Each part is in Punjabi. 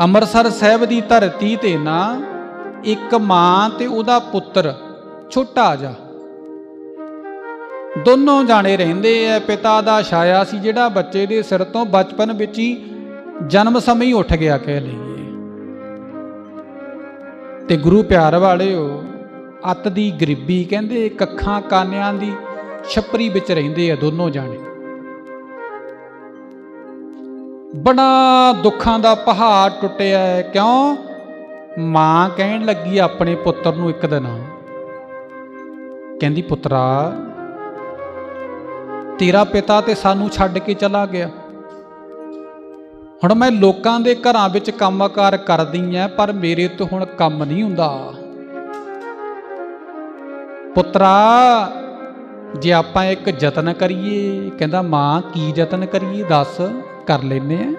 ਅੰਮ੍ਰਿਤਸਰ ਸਾਹਿਬ ਦੀ ਧਰਤੀ ਤੇ ਨਾ, ਇੱਕ ਮਾਂ ਤੇ ਉਹਦਾ ਪੁੱਤਰ, ਛੋਟਾ ਜਾ ਦੋਨੋਂ ਜਾਣੇ ਰਹਿੰਦੇ ਐ, ਪਿਤਾ ਦਾ ਛਾਇਆ ਸੀ ਜਿਹੜਾ ਬੱਚੇ ਦੇ ਸਿਰ ਤੋਂ ਬਚਪਨ ਵਿੱਚ ਹੀ ਜਨਮ ਸਮੇਂ ਹੀ ਉੱਠ ਗਿਆ ਕਹਿ ਲਈਏ। ਤੇ ਗੁਰੂ ਪਿਆਰ ਵਾਲਿਓ, ਅੱਤ ਦੀ ਗਰੀਬੀ ਕਹਿੰਦੇ, ਕੱਖਾਂ ਕਾਨਿਆਂ ਦੀ ਛਪਰੀ ਵਿੱਚ ਰਹਿੰਦੇ ਆ ਦੋਨੋਂ ਜਾਣੇ। ਬੜਾ ਦੁੱਖਾਂ ਦਾ ਪਹਾੜ ਟੁੱਟਿਆ ਹੈ। ਕਿਉਂ? ਮਾਂ ਕਹਿਣ ਲੱਗੀ ਆਪਣੇ ਪੁੱਤਰ ਨੂੰ ਇੱਕ ਦਿਨ। ਕਹਿੰਦੀ, ਪੁੱਤਰਾ, ਤੇਰਾ ਪਿਤਾ ਤੇ ਸਾਨੂੰ ਛੱਡ ਕੇ ਚਲਾ ਗਿਆ। ਹੁਣ ਮੈਂ ਲੋਕਾਂ ਦੇ ਘਰਾਂ ਵਿੱਚ ਕੰਮਕਾਰ ਕਰਦੀ ਐ ਪਰ ਮੇਰੇ ਤੋਂ ਹੁਣ ਕੰਮ ਨਹੀਂ ਹੁੰਦਾ। ਪੁੱਤਰਾ, ਜੇ ਆਪਾਂ ਇੱਕ ਯਤਨ ਕਰੀਏ, ਕਹਿੰਦਾ, ਮਾਂ, ਕੀ ਯਤਨ ਕਰੀਏ? ਦੱਸ। ਕਰ ਲੈਨੇ ਆ।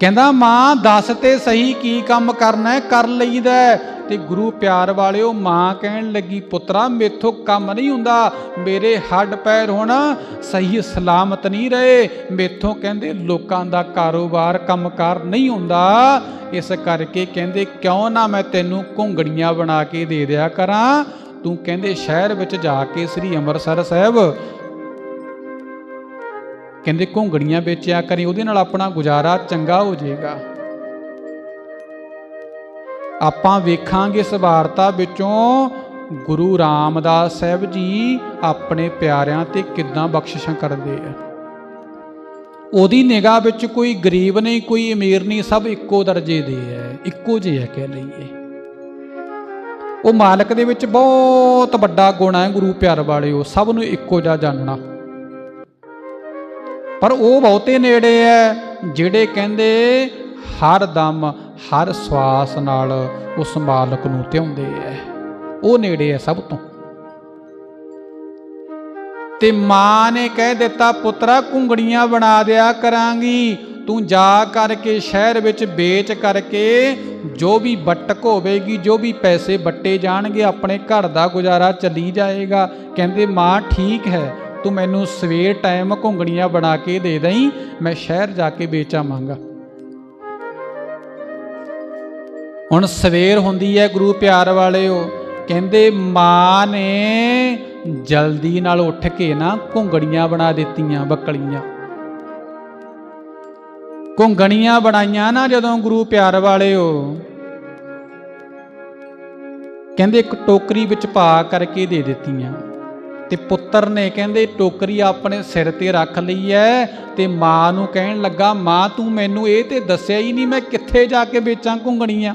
ਕਹਿੰਦਾ, ਮਾਂ, ਦੱਸ ਤੇ ਸਹੀ ਕੀ ਕੰਮ ਕਰਨਾ ਹੈ? ਕਰ ਲਈਦਾ ਤੇ ਗੁਰੂ ਪਿਆਰ ਵਾਲਿਓ, ਮਾਂ ਕਹਿਣ ਲੱਗੀ, ਪੁੱਤਰਾ, ਮੇਥੋਂ ਕੰਮ ਨਹੀਂ ਹੁੰਦਾ। ਮੇਰੇ ਹੱਡ ਪੈਰ ਹੁਣ ਸਹੀ ਸਲਾਮਤ ਨਹੀਂ ਰਹੇ। ਮੇਥੋਂ ਕਹਿੰਦੇ, ਲੋਕਾਂ ਦਾ ਕਾਰੋਬਾਰ, ਕੰਮਕਾਰ ਨਹੀਂ ਹੁੰਦਾ। ਇਸ ਕਰਕੇ ਕਹਿੰਦੇ, ਕਿਉਂ ਨਾ ਮੈਂ ਤੈਨੂੰ ਘੁੰਗੜੀਆਂ ਬਣਾ ਕੇ ਦੇ ਦਿਆ ਕਰਾਂ? ਤੂੰ ਕਹਿੰਦੇ, ਸ਼ਹਿਰ ਵਿੱਚ ਜਾ ਕੇ ਸ੍ਰੀ ਅੰਮ੍ਰਿਤਸਰ ਸਾਹਿਬ ਕਹਿੰਦੇ ਘੁੰਗੜੀਆਂ ਵੇਚਿਆ ਕਰੀ, ਉਹਦੇ ਨਾਲ ਆਪਣਾ ਗੁਜ਼ਾਰਾ ਚੰਗਾ ਹੋ ਜਾਏਗਾ। ਆਪਾਂ ਵੇਖਾਂਗੇ ਇਸ ਵਾਰਤਾ ਵਿੱਚੋਂ ਗੁਰੂ ਰਾਮਦਾਸ ਸਾਹਿਬ ਜੀ ਆਪਣੇ ਪਿਆਰਿਆਂ ਤੇ ਕਿੱਦਾਂ ਬਖਸ਼ਿਸ਼ਾਂ ਕਰਦੇ ਆ। ਉਹਦੀ ਨਿਗਾਹ ਵਿੱਚ ਕੋਈ ਗਰੀਬ ਨਹੀਂ, ਕੋਈ ਅਮੀਰ ਨਹੀਂ, ਸਭ ਇੱਕੋ ਦਰਜੇ ਦੇ ਹੈ ਇੱਕੋ ਜਿਹੇ ਹੈ ਕਹਿ ਲਈਏ। ਉਹ ਮਾਲਕ ਦੇ ਵਿੱਚ ਬਹੁਤ ਵੱਡਾ ਗੁਣ ਹੈ ਗੁਰੂ ਪਿਆਰ ਵਾਲਿਓ, ਸਭ ਨੂੰ ਇੱਕੋ ਜਿਹਾ ਜਾਣਨਾ। ਪਰ ਉਹ ਬਹੁਤੇ ਨੇੜੇ ਐ, ਜਿਹੜੇ ਕਹਿੰਦੇ ਹਰ ਦਮ, ਹਰ ਸਵਾਸ ਨਾਲ ਉਸ ਮਾਲਕ ਨੂੰ ਧਿਆਉਂਦੇ ਐ। ਉਹ ਨੇੜੇ ਐ ਸਭ ਤੋਂ। ਤੇ ਮਾਂ ਨੇ ਕਹਿ ਦਿੱਤਾ, ਪੁੱਤਰਾ ਕੁੰਗੜੀਆਂ ਬਣਾ ਦਿਆ ਕਰਾਂਗੀ। ਤੂੰ ਜਾ ਕਰਕੇ ਸ਼ਹਿਰ ਵਿੱਚ ਵੇਚ ਕਰਕੇ ਜੋ ਵੀ ਬਟਕ ਹੋਵੇਗੀ, ਜੋ ਵੀ ਪੈਸੇ ਬੱਟੇ ਜਾਣਗੇ, ਆਪਣੇ ਘਰ ਦਾ ਗੁਜ਼ਾਰਾ ਚੱਲੀ ਜਾਏਗਾ। ਕਹਿੰਦੇ, ਮਾਂ, ਠੀਕ ਹੈ। ਤੂੰ ਮੈਨੂੰ ਸਵੇਰ ਟਾਈਮ ਘੁੰਗਣੀਆਂ ਬਣਾ ਕੇ ਦੇ ਦਈ, ਮੈਂ ਸ਼ਹਿਰ ਜਾ ਕੇ ਵੇਚਾਵਾਂਗਾ। ਹੁਣ ਸਵੇਰ ਹੁੰਦੀ ਹੈ ਗੁਰੂ ਪਿਆਰ ਵਾਲਿਓ, ਕਹਿੰਦੇ ਮਾਂ ਨੇ ਜਲਦੀ ਨਾਲ ਉੱਠ ਕੇ ਨਾ ਘੁੰਗਣੀਆਂ ਬਣਾ ਦਿੱਤੀਆਂ ਬੱਕਲੀਆਂ। ਘੁੰਗਣੀਆਂ ਬਣਾਈਆਂ ਨਾ ਜਦੋਂ ਗੁਰੂ ਪਿਆਰ ਵਾਲਿਓ। ਕਹਿੰਦੇ ਇੱਕ ਟੋਕਰੀ ਵਿੱਚ ਪਾ ਕਰਕੇ ਦੇ ਦਿੱਤੀਆਂ। ਤੇ ਪੁੱਤਰ ਨੇ ਕਹਿੰਦੇ, ਟੋਕਰੀ ਆਪਣੇ ਸਿਰ ਤੇ ਰੱਖ ਲਈ ਐ ਤੇ ਮਾਂ ਨੂੰ ਕਹਿਣ ਲੱਗਾ, ਮਾਂ, ਤੂੰ ਮੈਨੂੰ ਇਹ ਤੇ ਦੱਸਿਆ ਹੀ ਨਹੀਂ ਮੈਂ ਕਿੱਥੇ ਜਾ ਕੇ ਵੇਚਾਂ ਘੁੰਗਣੀਆਂ?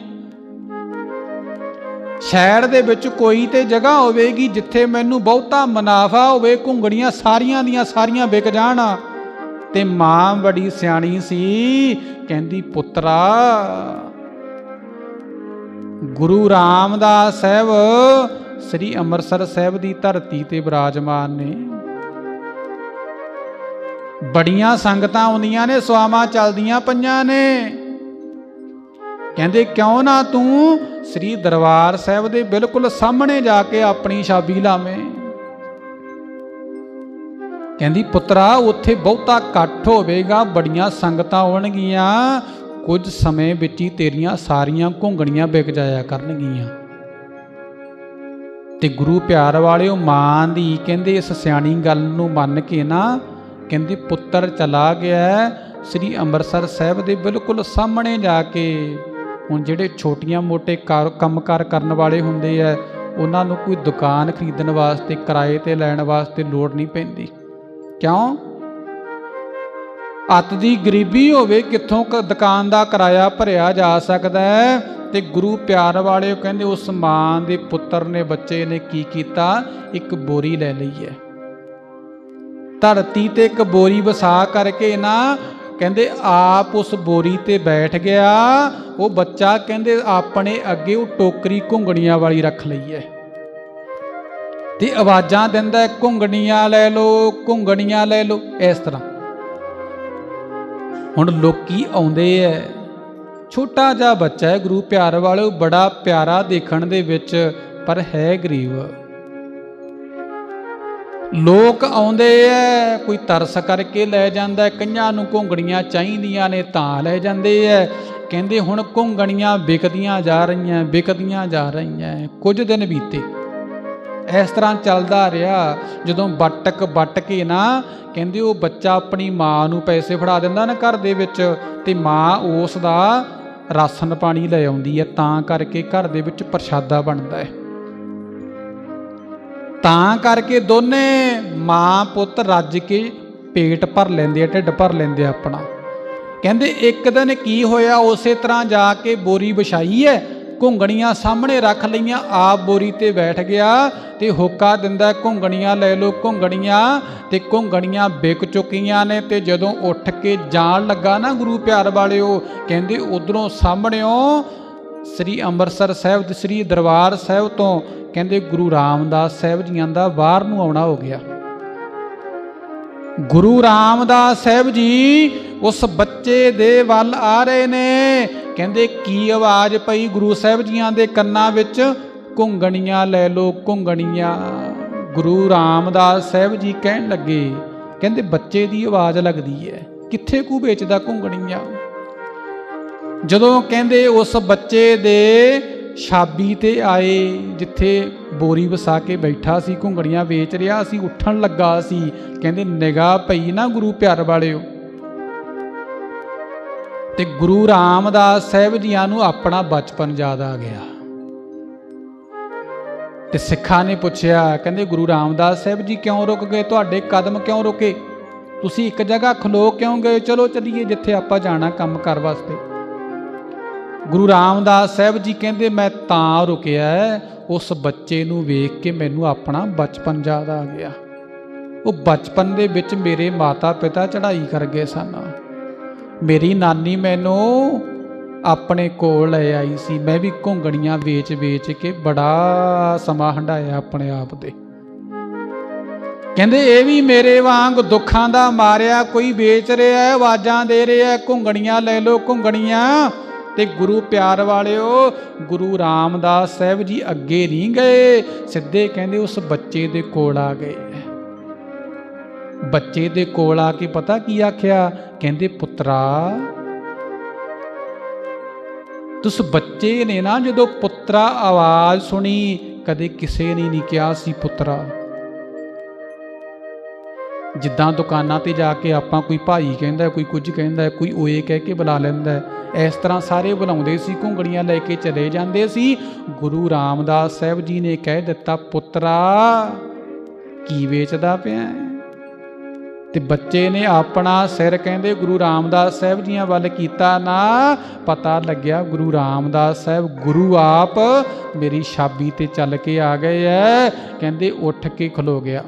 ਸ਼ਹਿਰ ਦੇ ਵਿੱਚ ਕੋਈ ਤੇ ਜਗ੍ਹਾ ਹੋਵੇਗੀ ਜਿੱਥੇ ਮੈਨੂੰ ਬਹੁਤਾ ਮੁਨਾਫਾ ਹੋਵੇ ਘੁੰਗੜੀਆਂ ਸਾਰੀਆਂ ਦੀਆਂ ਸਾਰੀਆਂ ਵਿਕ ਜਾਣ। ਤੇ ਮਾਂ ਬੜੀ ਸਿਆਣੀ ਸੀ, ਕਹਿੰਦੀ, ਪੁੱਤਰਾ, ਗੁਰੂ ਰਾਮਦਾਸ ਸਾਹਿਬ ਸ੍ਰੀ ਅੰਮ੍ਰਿਤਸਰ ਸਾਹਿਬ ਦੀ ਧਰਤੀ ਤੇ ਬਿਰਾਜਮਾਨ ਨੇ। ਬੜੀਆਂ ਸੰਗਤਾਂ ਆਉਂਦੀਆਂ ਨੇ ਸਵਾਮਾਂ ਚੱਲਦੀਆਂ ਪਈਆਂ ਨੇ। ਕਹਿੰਦੇ, ਕਿਉਂ ਨਾ ਤੂੰ ਸ੍ਰੀ ਦਰਬਾਰ ਸਾਹਿਬ ਦੇ ਬਿਲਕੁਲ ਸਾਹਮਣੇ ਜਾ ਕੇ ਆਪਣੀ ਛਾਬੀ ਲਾਵੇਂ? ਕਹਿੰਦੀ, ਪੁੱਤਰਾ, ਉੱਥੇ ਬਹੁਤਾ ਇਕੱਠ ਹੋਵੇਗਾ, ਬੜੀਆਂ ਸੰਗਤਾਂ ਆਉਣਗੀਆਂ। ਕੁਝ ਸਮੇਂ ਵਿੱਚ ਹੀ ਤੇਰੀਆਂ ਸਾਰੀਆਂ ਘੁੰਗਣੀਆਂ ਵਿਕ ਜਾਇਆ ਕਰਨਗੀਆਂ। ਤੇ ਗੁਰੂ ਪਿਆਰ ਵਾਲਿਓ ਮਾਂ ਦੀ ਕਹਿੰਦੇ ਇਸ ਸਿਆਣੀ ਗੱਲ ਨੂੰ ਮੰਨ ਕੇ ਨਾ ਕਹਿੰਦੇ ਪੁੱਤਰ ਚਲਾ ਗਿਆ ਸ੍ਰੀ ਅੰਮ੍ਰਿਤਸਰ ਸਾਹਿਬ ਦੇ ਬਿਲਕੁਲ ਸਾਹਮਣੇ ਜਾ ਕੇ। ਹੁਣ ਜਿਹੜੇ ਛੋਟੀਆਂ ਮੋਟੇ ਕਾਰ ਕੰਮਕਾਰ ਕਰਨ ਵਾਲੇ ਹੁੰਦੇ ਆ, ਉਹਨਾਂ ਨੂੰ ਕੋਈ ਦੁਕਾਨ ਖਰੀਦਣ ਵਾਸਤੇ, ਕਿਰਾਏ ਤੇ ਲੈਣ ਵਾਸਤੇ ਲੋੜ ਨਹੀਂ ਪੈਂਦੀ। ਕਿਉਂ? ਅੱਤ ਦੀ ਗਰੀਬੀ ਹੋਵੇ ਕਿੱਥੋਂ ਕ ਦੁਕਾਨ ਦਾ ਕਿਰਾਇਆ ਭਰਿਆ ਜਾ ਸਕਦਾ ਹੈ? ਤੇ ਗੁਰੂ ਪਿਆਰ ਵਾਲਿਓ ਕਹਿੰਦੇ, ਉਸ ਮਾਂ ਦੇ ਪੁੱਤਰ ਨੇ, ਬੱਚੇ ਨੇ ਕੀ ਕੀਤਾ? ਇੱਕ ਬੋਰੀ ਲੈ ਲਈ ਹੈ। ਧਰਤੀ ਤੇ ਇੱਕ ਬੋਰੀ ਵਸਾ ਕਰਕੇ ਨਾ ਕਹਿੰਦੇ, ਆਪ ਉਸ ਬੋਰੀ ਤੇ ਬੈਠ ਗਿਆ। ਉਹ ਬੱਚਾ ਕਹਿੰਦੇ, ਆਪਣੇ ਅੱਗੇ ਉਹ ਟੋਕਰੀ ਘੁੰਗਣੀਆਂ ਵਾਲੀ ਰੱਖ ਲਈ ਹੈ। ਤੇ ਆਵਾਜ਼ਾਂ ਦਿੰਦਾ ਘੁੰਗਣੀਆਂ ਲੈ ਲਓ, ਘੁੰਗਣੀਆਂ ਲੈ ਲਓ। ਇਸ ਤਰ੍ਹਾਂ। ਹੁਣ ਲੋਕੀ ਆਉਂਦੇ ਐ। ਛੋਟਾ ਜਿਹਾ ਬੱਚਾ ਹੈ ਗੁਰੂ ਪਿਆਰ ਵਾਲਿਓ ਬੜਾ ਪਿਆਰਾ ਦੇਖਣ ਦੇ ਵਿੱਚ, ਪਰ ਹੈ ਗਰੀਬ। ਲੋਕ ਆਉਂਦੇ ਐ, ਕੋਈ ਤਰਸ ਕਰਕੇ ਲੈ ਜਾਂਦਾ ਕਈਆਂ ਨੂੰ ਘੁੰਗਣੀਆਂ ਚਾਹੀਦੀਆਂ ਨੇ, ਤਾਂ ਲੈ ਜਾਂਦੇ ਐ। ਕਹਿੰਦੇ ਹੁਣ ਘੁੰਗਣੀਆਂ ਵਿਕਦੀਆਂ ਜਾ ਰਹੀਆਂ, ਵਿਕਦੀਆਂ ਜਾ ਰਹੀਆਂ, ਕੁਝ ਦਿਨ ਬੀਤੇ। ਇਸ ਤਰ੍ਹਾਂ ਚੱਲਦਾ ਰਿਹਾ। ਜਦੋਂ ਬਟਕ ਬਟ ਕੇ ਨਾ, ਕਹਿੰਦੇ ਉਹ ਬੱਚਾ ਆਪਣੀ ਮਾਂ ਨੂੰ ਪੈਸੇ ਫੜਾ ਦਿੰਦਾ ਨਾ ਘਰ ਦੇ ਵਿੱਚ ਤੇ ਮਾਂ ਉਸ ਦਾ ਰਾਸ਼ਨ ਪਾਣੀ ਲੈ ਆਉਂਦੀ ਹੈ, ਤਾਂ ਕਰਕੇ ਘਰ ਦੇ ਵਿੱਚ ਪ੍ਰਸ਼ਾਦਾ ਬਣਦਾ ਹੈ। ਤਾਂ ਕਰਕੇ ਦੋਨੇ ਮਾਂ ਪੁੱਤ ਰੱਜ ਕੇ ਪੇਟ ਭਰ ਲੈਂਦੇ ਆ, ਢਿੱਡ ਭਰ ਲੈਂਦੇ ਆ ਆਪਣਾ। ਕਹਿੰਦੇ ਇੱਕ ਦਿਨ ਕੀ ਹੋਇਆ, ਉਸੇ ਤਰ੍ਹਾਂ ਜਾ ਕੇ ਬੋਰੀ ਵਿਛਾਈ ਹੈ ਘੁੰਗਣੀਆਂ ਸਾਹਮਣੇ ਰੱਖ ਲਈਆਂ। ਆਪ ਬੋਰੀ ਤੇ ਬੈਠ ਗਿਆ ਤੇ ਹੋਕਾ ਦਿੰਦਾ, ਘੁੰਗਣੀਆਂ ਲੈ ਲਓ ਘੁੰਗਣੀਆਂ। ਤੇ ਘੁੰਗਣੀਆਂ ਵਿਕ ਚੁੱਕੀਆਂ ਨੇ ਤੇ ਜਦੋਂ ਉੱਠ ਕੇ ਜਾਣ ਲੱਗਾ ਨਾ ਗੁਰੂ ਪਿਆਰ ਵਾਲਿਓ, ਕਹਿੰਦੇ ਉਧਰੋਂ ਸਾਹਮਣਿਓ ਸ੍ਰੀ ਅੰਮ੍ਰਿਤਸਰ ਸਾਹਿਬ ਤੇ ਸ੍ਰੀ ਦਰਬਾਰ ਸਾਹਿਬ ਤੋਂ, ਕਹਿੰਦੇ ਗੁਰੂ ਰਾਮਦਾਸ ਸਾਹਿਬ ਜੀਆਂ ਦਾ ਬਾਹਰ ਨੂੰ ਆਉਣਾ ਹੋ ਗਿਆ। ਗੁਰੂ ਰਾਮਦਾਸ ਸਾਹਿਬ ਜੀ ਉਸ ਬੱਚੇ ਦੇ ਵੱਲ ਆ ਰਹੇ ਨੇ। ਕਹਿੰਦੇ, ਕੀ ਆਵਾਜ਼ ਪਈ ਗੁਰੂ ਸਾਹਿਬ ਜੀਆਂ ਦੇ ਕੰਨਾਂ ਵਿੱਚ? ਘੁੰਗਣੀਆਂ ਲੈ ਲੋ ਘੁੰਗਣੀਆਂ। ਗੁਰੂ ਰਾਮਦਾਸ ਸਾਹਿਬ ਜੀ ਕਹਿਣ ਲੱਗੇ, ਕਹਿੰਦੇ, ਬੱਚੇ ਦੀ ਆਵਾਜ਼ ਲੱਗਦੀ ਹੈ ਕਿੱਥੇ ਕੂ ਵੇਚਦਾ ਘੁੰਗਣੀਆਂ? ਜਦੋਂ ਕਹਿੰਦੇ, ਉਸ ਬੱਚੇ ਦੇ ਛਾਬੀ ਤੇ ਆਏ, ਜਿੱਥੇ ਬੋਰੀ ਵਸਾ ਕੇ ਬੈਠਾ ਸੀ ਘੁੰਗੜੀਆਂ ਵੇਚ ਰਿਹਾ ਸੀ, ਉੱਠਣ ਲੱਗਾ ਸੀ, ਕਹਿੰਦੇ, ਨਿਗਾਹ ਪਈ ਨਾ ਗੁਰੂ ਪਿਆਰ ਵਾਲਿਓ ਤੇ ਗੁਰੂ ਰਾਮਦਾਸ ਸਾਹਿਬ ਜੀਆਂ ਨੂੰ ਆਪਣਾ ਬਚਪਨ ਯਾਦ ਆ ਗਿਆ। ਤੇ ਸਿੱਖਾਂ ਨੇ ਪੁੱਛਿਆ, ਕਹਿੰਦੇ, ਗੁਰੂ ਰਾਮਦਾਸ ਸਾਹਿਬ ਜੀ ਕਿਉਂ ਰੁਕ ਗਏ? ਤੁਹਾਡੇ ਕਦਮ ਕਿਉਂ ਰੁਕੇ? ਤੁਸੀਂ ਇੱਕ ਜਗ੍ਹਾ ਖਲੋ ਕਿਉਂ ਗਏ? ਚਲੋ ਚੱਲੀਏ ਜਿੱਥੇ ਆਪਾਂ ਜਾਣਾ ਕੰਮ ਕਰ ਵਾਸਤੇ। ਗੁਰੂ ਰਾਮਦਾਸ ਸਾਹਿਬ ਜੀ ਕਹਿੰਦੇ, ਮੈਂ ਤਾਂ ਰੁਕਿਆ ਉਸ ਬੱਚੇ ਨੂੰ ਵੇਖ ਕੇ ਮੈਨੂੰ ਆਪਣਾ ਬਚਪਨ ਯਾਦ ਆ ਗਿਆ। ਉਹ ਬਚਪਨ ਦੇ ਵਿੱਚ ਮੇਰੇ ਮਾਤਾ ਪਿਤਾ ਚੜ੍ਹਾਈ ਕਰ ਗਏ ਸਨ। ਮੇਰੀ ਨਾਨੀ ਮੈਨੂੰ ਆਪਣੇ ਕੋਲ ਲੈ ਆਈ ਸੀ। ਮੈਂ ਵੀ ਘੁੰਗਣੀਆਂ ਵੇਚ-ਵੇਚ ਕੇ ਬੜਾ ਸਮਾਂ ਹੰਡਾਇਆ ਆਪਣੇ ਆਪ ਤੇ। ਕਹਿੰਦੇ, ਇਹ ਵੀ ਮੇਰੇ ਵਾਂਗ ਦੁੱਖਾਂ ਦਾ ਮਾਰਿਆ, ਕੋਈ ਵੇਚ ਰਿਹਾ ਹੈ, ਆਵਾਜ਼ਾਂ ਦੇ ਰਿਹਾ ਹੈ, ਘੁੰਗਣੀਆਂ ਲੈ ਲਓ, ਘੁੰਗਣੀਆਂ। ਤੇ ਗੁਰੂ ਪਿਆਰ ਵਾਲਿਓ, ਗੁਰੂ ਰਾਮਦਾਸ ਸਾਹਿਬ ਜੀ ਅੱਗੇ ਨਹੀਂ ਗਏ। ਸਿੱਧੇ ਕਹਿੰਦੇ, ਉਸ ਬੱਚੇ ਦੇ ਕੋਲ ਆ ਗਏ। ਬੱਚੇ ਦੇ ਕੋਲ ਆ ਕੇ ਪਤਾ ਕੀ ਆਖਿਆ? ਕਹਿੰਦੇ, ਪੁੱਤਰਾ, ਤੁਸ ਬੱਚੇ ਨੇ ਨਾ ਜਦੋਂ ਪੁੱਤਰਾ ਆਵਾਜ਼ ਸੁਣੀ, ਕਦੇ ਕਿਸੇ ਨੇ ਨਹੀਂ ਕਿਹਾ ਸੀ ਪੁੱਤਰਾ। ਜਿੱਦਾਂ ਦੁਕਾਨਾਂ ਤੇ ਜਾ ਕੇ ਆਪਾਂ ਕੋਈ ਭਾਈ ਕਹਿੰਦਾ, ਕੋਈ ਕੁਝ ਕਹਿੰਦਾ, ਕੋਈ ਓਏ ਕਹਿ ਕੇ ਬੁਲਾ ਲੈਂਦਾ, ਇਸ ਤਰ੍ਹਾਂ ਸਾਰੇ ਬੁਲਾਉਂਦੇ ਸੀ ਘੁੰਗੜੀਆਂ ਲੈ ਕੇ ਚਲੇ ਜਾਂਦੇ ਸੀ। ਗੁਰੂ ਰਾਮਦਾਸ ਸਾਹਿਬ ਜੀ ਨੇ ਕਹਿ ਦਿੱਤਾ, ਪੁੱਤਰਾ, ਕੀ ਵੇਚਦਾ ਪਿਆ ਤੇ ਬੱਚੇ ਨੇ ਆਪਣਾ ਸਿਰ ਕਹਿੰਦੇ ਗੁਰੂ ਰਾਮਦਾਸ ਸਾਹਿਬ ਜੀਆਂ ਵੱਲ ਕੀਤਾ ਨਾ, ਪਤਾ ਲੱਗਿਆ ਗੁਰੂ ਰਾਮਦਾਸ ਸਾਹਿਬ ਗੁਰੂ ਆਪ ਮੇਰੀ ਛਾਬੀ ਤੇ ਚੱਲ ਕੇ ਆ ਗਏ ਐ, ਕਹਿੰਦੇ ਉੱਠ ਕੇ ਖਲੋ ਗਿਆ।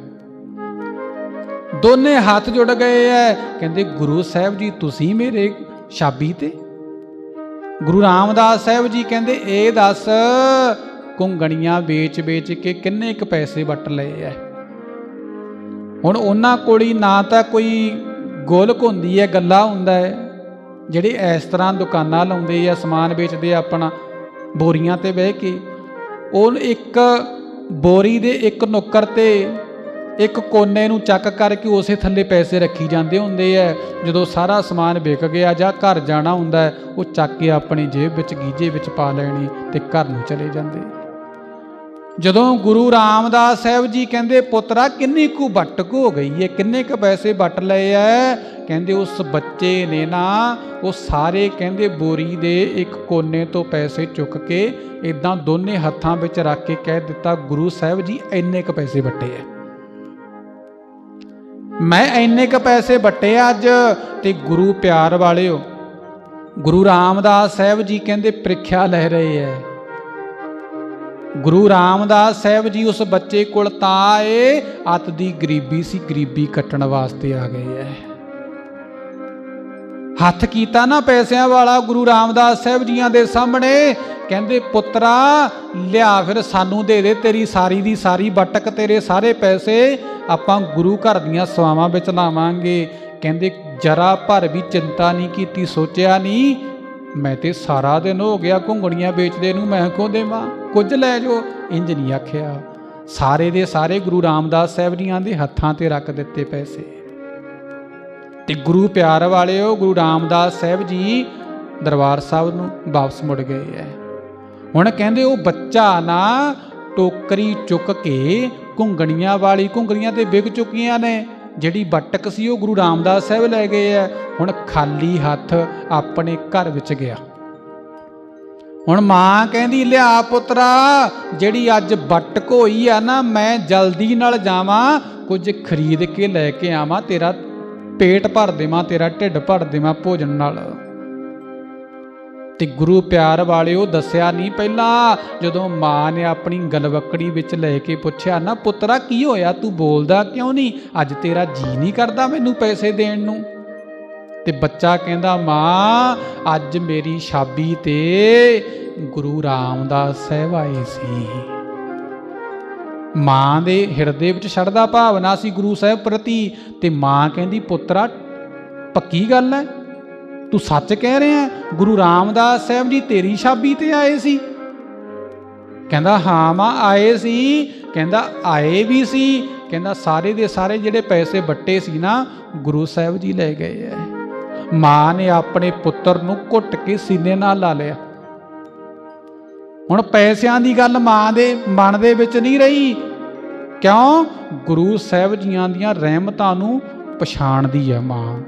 ਦੋਨੇ ਹੱਥ ਜੁੜ ਗਏ ਐ, ਕਹਿੰਦੇ ਗੁਰੂ ਸਾਹਿਬ ਜੀ ਤੁਸੀਂ ਮੇਰੇ ਛਾਬੀ ਤੇ? ਗੁਰੂ ਰਾਮਦਾਸ ਸਾਹਿਬ ਜੀ ਕਹਿੰਦੇ, ਇਹ ਦੱਸ ਕੁੰਗਣੀਆਂ ਵੇਚ-ਵੇਚ ਕੇ ਕਿੰਨੇ ਕ ਪੈਸੇ ਵੱਟ ਲਏ ਐ? ਹੁਣ ਉਹਨਾਂ ਕੋਲੀ ਨਾ ਤਾਂ ਕੋਈ ਗੋਲਕ ਹੁੰਦੀ ਹੈ, ਗੱਲਾ ਹੁੰਦਾ ਹੈ, ਜਿਹੜੇ ਇਸ ਤਰ੍ਹਾਂ ਦੁਕਾਨਾਂ ਲਾਉਂਦੇ ਆ ਸਮਾਨ ਵੇਚਦੇ ਆ ਆਪਣਾ ਬੋਰੀਆਂ ਤੇ ਬਹਿ ਕੇ, ਉਹ ਇੱਕ ਬੋਰੀ ਦੇ ਇੱਕ ਨੁੱਕਰ ਤੇ ਇੱਕ ਕੋਨੇ ਨੂੰ ਚੱਕ ਕਰਕੇ ਉਸੇ ਥੱਲੇ ਪੈਸੇ ਰੱਖੀ ਜਾਂਦੇ ਹੁੰਦੇ ਐ ਜਦੋਂ ਸਾਰਾ ਸਮਾਨ ਵਿਕ ਗਿਆ ਜਾਂ ਘਰ ਜਾਣਾ ਹੁੰਦਾ, ਉਹ ਚੱਕ ਕੇ ਆਪਣੀ ਜੇਬ ਵਿੱਚ, ਗੀਜੇ ਵਿੱਚ ਪਾ ਲੈਣੀ ਤੇ ਘਰ ਨੂੰ ਚਲੇ ਜਾਂਦੇ। ਜਦੋਂ ਗੁਰੂ ਰਾਮਦਾਸ ਸਾਹਿਬ ਜੀ ਕਹਿੰਦੇ, ਪੁੱਤਰਾ, ਕਿੰਨੀ ਕੁ ਬਟਕ ਹੋ ਗਈ ਹੈ ਕਿੰਨੇ ਕੁ ਪੈਸੇ ਵਟ ਲਏ ਐ? ਕਹਿੰਦੇ, ਉਸ ਬੱਚੇ ਨੇ ਨਾ, ਉਹ ਸਾਰੇ ਕਹਿੰਦੇ ਬੋਰੀ ਦੇ ਇੱਕ ਕੋਨੇ ਤੋਂ ਪੈਸੇ ਚੁੱਕ ਕੇ ਇਦਾਂ ਦੋਨੇ ਹੱਥਾਂ ਵਿੱਚ ਰੱਖ ਕੇ ਕਹਿ ਦਿੱਤਾ, ਗੁਰੂ ਸਾਹਿਬ ਜੀ, ਇੰਨੇ ਕੁ ਪੈਸੇ ਵਟੇ ਐ? ਮੈਂ ਇੰਨੇ ਕੁ ਪੈਸੇ ਵੱਟੇ ਅੱਜ ਤੇ ਗੁਰੂ ਪਿਆਰ ਵਾਲਿਓ, ਗੁਰੂ ਰਾਮਦਾਸ ਸਾਹਿਬ ਜੀ ਕਹਿੰਦੇ, ਪ੍ਰੀਖਿਆ ਲੈ ਰਹੇ ਐ। ਗੁਰੂ ਰਾਮਦਾਸ ਸਾਹਿਬ ਜੀ ਉਸ ਬੱਚੇ ਕੋਲ ਤਾਂ ਆਏ, ਅਤ ਦੀ ਗਰੀਬੀ ਸੀ, ਗਰੀਬੀ ਕੱਟਣ ਵਾਸਤੇ ਆ ਗਏ ਐ। ਹੱਥ ਕੀਤਾ ਨਾ ਪੈਸਿਆਂ ਵਾਲਾ ਗੁਰੂ ਰਾਮਦਾਸ ਸਾਹਿਬ ਜੀਆਂ ਦੇ ਸਾਹਮਣੇ, ਕਹਿੰਦੇ, ਪੁੱਤਰਾ, ਲਿਆ ਫਿਰ ਸਾਨੂੰ ਦੇ ਦੇ, ਤੇਰੀ ਸਾਰੀ ਦੀ ਸਾਰੀ ਬਟਕ, ਤੇਰੇ ਸਾਰੇ ਪੈਸੇ ਆਪਾਂ ਗੁਰੂ ਘਰ ਦੀਆਂ ਸਵਾਵਾਂ ਵਿੱਚ ਲਾਵਾਂਗੇ। ਕਹਿੰਦੇ, ਜਰਾ ਭਰ ਵੀ ਚਿੰਤਾ ਨਹੀਂ ਕੀਤੀ, ਸੋਚਿਆ ਨਹੀਂ ਮੈਂ ਤੇ ਸਾਰਾ ਦਿਨ ਹੋ ਗਿਆ ਘੁੰਗਣੀਆਂ ਵੇਚਦੇ ਨੂੰ, ਮੈਂ ਕੋ ਦੇਵਾਂ? ਕੁਝ ਲੈ ਜੋ ਇੰਜ ਨਹੀਂ ਆਖਿਆ। ਸਾਰੇ ਦੇ ਸਾਰੇ ਗੁਰੂ ਰਾਮਦਾਸ ਸਾਹਿਬ ਜੀਆਂ ਦੇ ਹੱਥਾਂ ਤੇ ਰੱਖ ਦਿੱਤੇ ਪੈਸੇ। ਤੇ ਗੁਰੂ ਪਿਆਰ ਵਾਲਿਓ, ਗੁਰੂ ਰਾਮਦਾਸ ਸਾਹਿਬ ਜੀ ਦਰਬਾਰ ਸਾਹਿਬ ਨੂੰ ਵਾਪਸ ਮੁੜ ਗਏ ਐ। ਹੁਣ ਕਹਿੰਦੇ ਉਹ ਬੱਚਾ ਨਾ, ਟੋਕਰੀ ਚੁੱਕ ਕੇ ਘੁੰਗਣੀਆਂ ਵਾਲੀ ਘੁੰਗਰੀਆਂ ਤੇ ਵਿਗ ਚੁੱਕੀਆਂ ਨੇ। ਜਿਹੜੀ ਬਟਕ ਸੀ ਉਹ ਗੁਰੂ ਰਾਮਦਾਸ ਸਾਹਿਬ ਲੈ ਗਏ ਐ ਹੁਣ ਖਾਲੀ ਹੱਥ ਆਪਣੇ ਘਰ ਵਿੱਚ ਗਿਆ। ਹੁਣ ਮਾਂ ਕਹਿੰਦੀ, ਲਿਆ ਪੁੱਤਰਾ, ਜਿਹੜੀ ਅੱਜ ਬਟਕ ਹੋਈ ਆ ਨਾ, ਮੈਂ ਜਲਦੀ ਨਾਲ ਜਾਵਾਂ, ਕੁਝ ਖਰੀਦ ਕੇ ਲੈ ਕੇ ਆਵਾਂ, ਤੇਰਾ ਪੇਟ ਭਰ ਦੇਵਾਂ, ਤੇਰਾ ਢਿੱਡ ਭਰ ਦੇਵਾਂ ਭੋਜਨ ਨਾਲ। ਤੇ ਗੁਰੂ ਪਿਆਰ ਵਾਲਿਓ ਦੱਸਿਆ ਨਹੀਂ ਪਹਿਲਾਂ, ਜਦੋਂ ਮਾਂ ਨੇ ਆਪਣੀ ਗਲਵਕੜੀ ਵਿੱਚ ਲੈ ਕੇ ਪੁੱਛਿਆ, ਨਾ ਪੁੱਤਰਾ, ਕੀ ਹੋਇਆ? ਤੂੰ ਬੋਲਦਾ ਕਿਉਂ ਨਹੀਂ? ਅੱਜ ਤੇਰਾ ਜੀ ਨਹੀਂ ਕਰਦਾ ਮੈਨੂੰ ਪੈਸੇ ਦੇਣ ਨੂੰ? ਤੇ ਬੱਚਾ ਕਹਿੰਦਾ, ਮਾਂ, ਅੱਜ ਮੇਰੀ ਛਾਬੀ ਤੇ ਗੁਰੂ ਰਾਮਦਾਸ ਸਾਹਿਬ ਆਏ ਸੀ। ਮਾਂ ਦੇ ਹਿਰਦੇ ਵਿੱਚ ਸ਼ਰਧਾ ਭਾਵਨਾ ਸੀ ਗੁਰੂ ਸਾਹਿਬ ਪ੍ਰਤੀ ਤੇ ਮਾਂ ਕਹਿੰਦੀ, ਪੁੱਤਰਾ, ਪੱਕੀ ਗੱਲ ਹੈ? ਤੂੰ ਸੱਚ ਕਹਿ ਰਿਹਾ ਗੁਰੂ ਰਾਮਦਾਸ ਸਾਹਿਬ ਜੀ ਤੇਰੀ ਛਾਬੀ ਤੇ ਆਏ ਸੀ। ਕਹਿੰਦਾ, ਹਾਂ ਮਾਂ, ਆਏ ਸੀ। ਕਹਿੰਦਾ, ਆਏ ਵੀ ਸੀ। ਕਹਿੰਦਾ, ਸਾਰੇ ਦੇ ਸਾਰੇ ਜਿਹੜੇ ਪੈਸੇ ਵੱਟੇ ਸੀ ਨਾ, ਗੁਰੂ ਸਾਹਿਬ ਜੀ ਲੈ ਗਏ ਐ। ਮਾਂ ਨੇ ਆਪਣੇ ਪੁੱਤਰ ਨੂੰ ਘੁੱਟ ਕੇ ਸੀਨੇ ਨਾਲ ਲਾ ਲਿਆ। ਹੁਣ ਪੈਸਿਆਂ ਦੀ ਗੱਲ ਮਾਂ ਦੇ ਮਨ ਦੇ ਵਿੱਚ ਨਹੀਂ ਰਹੀ। ਕਿਉਂ? ਗੁਰੂ ਸਾਹਿਬ ਜੀਆਂ ਦੀਆਂ ਰਹਿਮਤਾਂ ਨੂੰ ਪਛਾਣਦੀ ਹੈ ਮਾਂ।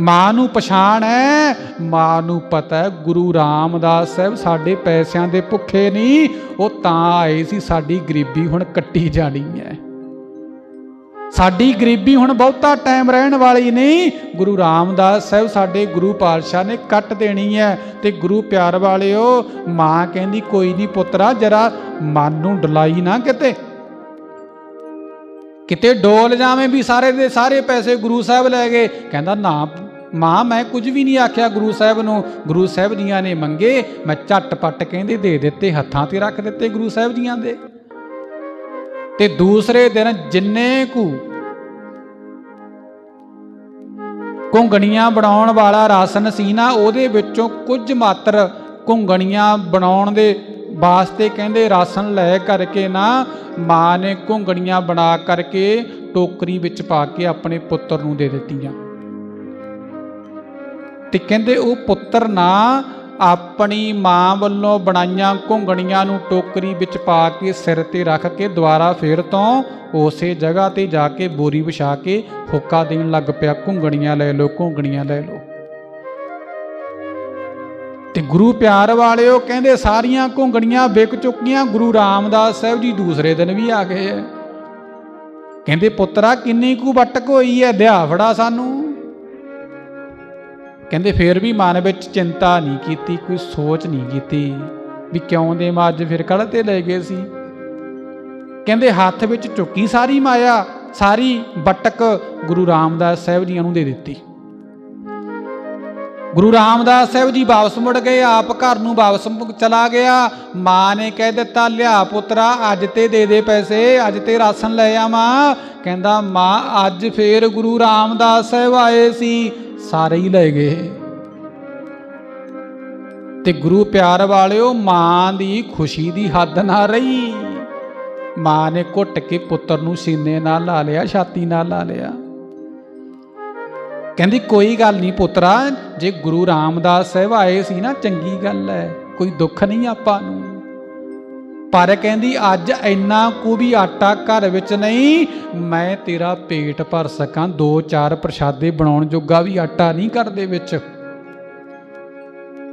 ਮਾਂ ਨੂੰ ਪਛਾਣ ਹੈ ਮਾਂ ਨੂੰ ਪਤਾ ਹੈ ਗੁਰੂ ਰਾਮਦਾਸ ਸਾਹਿਬ ਸਾਡੇ ਪੈਸਿਆਂ ਦੇ ਭੁੱਖੇ ਨਹੀਂ। ਉਹ ਤਾਂ ਆਏ ਸੀ, ਸਾਡੀ ਗਰੀਬੀ ਹੁਣ ਕੱਟੀ ਜਾਣੀ ਹੈ ਸਾਡੀ ਗਰੀਬੀ ਹੁਣ ਬਹੁਤਾ ਟਾਈਮ ਰਹਿਣ ਵਾਲੀ ਨਹੀਂ। ਗੁਰੂ ਰਾਮਦਾਸ ਸਾਹਿਬ ਸਾਡੇ ਗੁਰੂ ਪਾਤਸ਼ਾਹ ਨੇ ਕੱਟ ਦੇਣੀ ਹੈ ਤੇ ਗੁਰੂ ਪਿਆਰ ਵਾਲਿਓ, ਮਾਂ ਕਹਿੰਦੀ, ਕੋਈ ਨਹੀਂ ਪੁੱਤਰਾ, ਜਰਾ ਮਨ ਨੂੰ ਡਲਾਈ ਨਾ ਕਿਤੇ। ਕਿਤੇ ਡੋਲ ਜਾਵੇਂ ਵੀ ਸਾਰੇ ਦੇ ਸਾਰੇ ਪੈਸੇ ਗੁਰੂ ਸਾਹਿਬ ਲੈ ਗਏ। ਕਹਿੰਦਾ, ਨਾ ਮਾਂ, ਮੈਂ ਕੁਝ ਵੀ ਨਹੀਂ ਆਖਿਆ ਗੁਰੂ ਸਾਹਿਬ ਨੂੰ। ਗੁਰੂ ਸਾਹਿਬ ਜੀਆਂ ਨੇ ਮੰਗੇ, ਮੈਂ ਝੱਟ-ਪੱਟ ਕਹਿੰਦੇ ਦੇ ਦਿੱਤੇ, ਹੱਥਾਂ ਤੇ ਰੱਖ ਦਿੱਤੇ ਗੁਰੂ ਸਾਹਿਬ ਜੀਆਂ ਦੇ। ਤੇ ਦੂਸਰੇ ਦਿਨ ਜਿੰਨੇ ਕੁ ਘੁੰਗਣੀਆਂ ਬਣਾਉਣ ਵਾਲਾ ਰਾਸ਼ਨ ਸੀ ਨਾ, ਉਹਦੇ ਵਿੱਚੋਂ ਕੁਝ ਮਾਤਰ ਘੁੰਗਣੀਆਂ ਬਣਾਉਣ ਦੇ ਵਾਸਤੇ ਕਹਿੰਦੇ ਰਾਸ਼ਨ ਲੈ ਕਰਕੇ ਨਾ, ਮਾਂ ਨੇ ਘੁੰਗਣੀਆਂ ਬਣਾ ਕਰਕੇ ਟੋਕਰੀ ਵਿੱਚ ਪਾ ਕੇ ਆਪਣੇ ਪੁੱਤਰ ਨੂੰ ਦੇ ਦਿੱਤੀਆਂ। ਤੇ ਕਹਿੰਦੇ ਉਹ ਪੁੱਤਰ ਨਾ ਆਪਣੀ ਮਾਂ ਵੱਲੋਂ ਬਣਾਈਆਂ ਘੁੰਗਣੀਆਂ ਨੂੰ ਟੋਕਰੀ ਵਿੱਚ ਪਾ ਕੇ ਸਿਰ ਤੇ ਰੱਖ ਕੇ ਦੁਬਾਰਾ ਫੇਰ ਤੋਂ ਉਸੇ ਜਗ੍ਹਾ ਤੇ ਜਾ ਕੇ ਬੋਰੀ ਵਿਛਾ ਕੇ ਹੁੱਕਾ ਦੇਣ ਲੱਗ ਪਿਆ, ਘੁੰਗਣੀਆਂ ਲੈ ਲਓ, ਘੁੰਗਣੀਆਂ ਲੈ ਲਓ। ਤੇ ਗੁਰੂ ਪਿਆਰ ਵਾਲਿਓ ਕਹਿੰਦੇ ਸਾਰੀਆਂ ਘੁੰਗਣੀਆਂ ਵਿਕ ਚੁੱਕੀਆਂ, ਗੁਰੂ ਰਾਮਦਾਸ ਸਾਹਿਬ ਜੀ ਦੂਸਰੇ ਦਿਨ ਵੀ ਆ ਗਏ ਐ। ਕਹਿੰਦੇ ਪੁੱਤਰਾ ਕਿੰਨੀ ਕੁ ਵਟਕ ਹੋਈ ਐ, ਦਿਆ ਫੜਾ ਸਾਨੂੰ। ਕਹਿੰਦੇ, ਫੇਰ ਵੀ ਮਨ ਵਿੱਚ ਚਿੰਤਾ ਨਹੀਂ ਕੀਤੀ, ਕੋਈ ਸੋਚ ਨਹੀਂ ਕੀਤੀ ਵੀ ਕਿਉਂ ਦੇ ਮਾ ਅੱਜ ਫਿਰ ਕੜ ਤੇ ਲੈ ਗਏ ਸੀ। ਕਹਿੰਦੇ, ਹੱਥ ਵਿੱਚ ਚੁੱਕੀ ਸਾਰੀ ਮਾਇਆ, ਸਾਰੀ ਬਟਕ ਗੁਰੂ ਰਾਮਦਾਸ ਸਾਹਿਬ ਜੀਆਂ ਨੂੰ ਦੇ ਦਿੱਤੀ। ਗੁਰੂ ਰਾਮਦਾਸ ਸਾਹਿਬ ਜੀ ਵਾਪਸ ਮੁੜ ਗਏ, ਆਪ ਘਰ ਨੂੰ ਵਾਪਸ ਚਲਾ ਗਿਆ। ਮਾਂ ਨੇ ਕਹਿ ਦਿੱਤਾ, ਲਿਆ ਪੁੱਤਰਾ, ਅੱਜ ਤੇ ਦੇ ਦੇ ਪੈਸੇ, ਅੱਜ ਤੇ ਰਾਸ਼ਨ ਲੈ ਆ ਮਾਂ ਕਹਿੰਦਾ, ਮਾਂ, ਅੱਜ ਫੇਰ ਗੁਰੂ ਰਾਮਦਾਸ ਸਾਹਿਬ ਆਏ ਸੀ। ਸਾਰੇ ਹੀ ਲੈ ਗਏ। ਤੇ ਗੁਰੂ ਪਿਆਰ ਵਾਲਿਓ, ਮਾਂ ਦੀ ਖੁਸ਼ੀ ਦੀ ਹੱਦ ਨਾ ਰਹੀ। ਮਾਂ ਨੇ ਘੁੱਟ ਕੇ ਪੁੱਤਰ ਨੂੰ ਸੀਨੇ ਨਾਲ ਲਾ ਲਿਆ, ਛਾਤੀ ਨਾਲ ਲਾ ਲਿਆ। ਕਹਿੰਦੀ, ਕੋਈ ਗੱਲ ਨਹੀਂ ਪੁੱਤਰਾ, ਜੇ ਗੁਰੂ ਰਾਮਦਾਸ ਸਾਹਿਬ ਆਏ ਸੀ ਨਾ, ਚੰਗੀ ਗੱਲ ਹੈ। ਕੋਈ ਦੁੱਖ ਨਹੀਂ ਆਪਾਂ ਨੂੰ। ਪਰ ਕਹਿੰਦੀ, ਅੱਜ ਇੰਨਾ ਕੁ ਵੀ ਆਟਾ ਘਰ ਵਿੱਚ ਨਹੀਂ, ਮੈਂ ਤੇਰਾ ਪੇਟ ਭਰ ਸਕਾਂ। ਦੋ ਚਾਰ ਪ੍ਰਸ਼ਾਦੇ ਬਣਾਉਣ ਜੋਗਾ ਵੀ ਆਟਾ ਨਹੀਂ ਘਰ ਦੇ ਵਿੱਚ।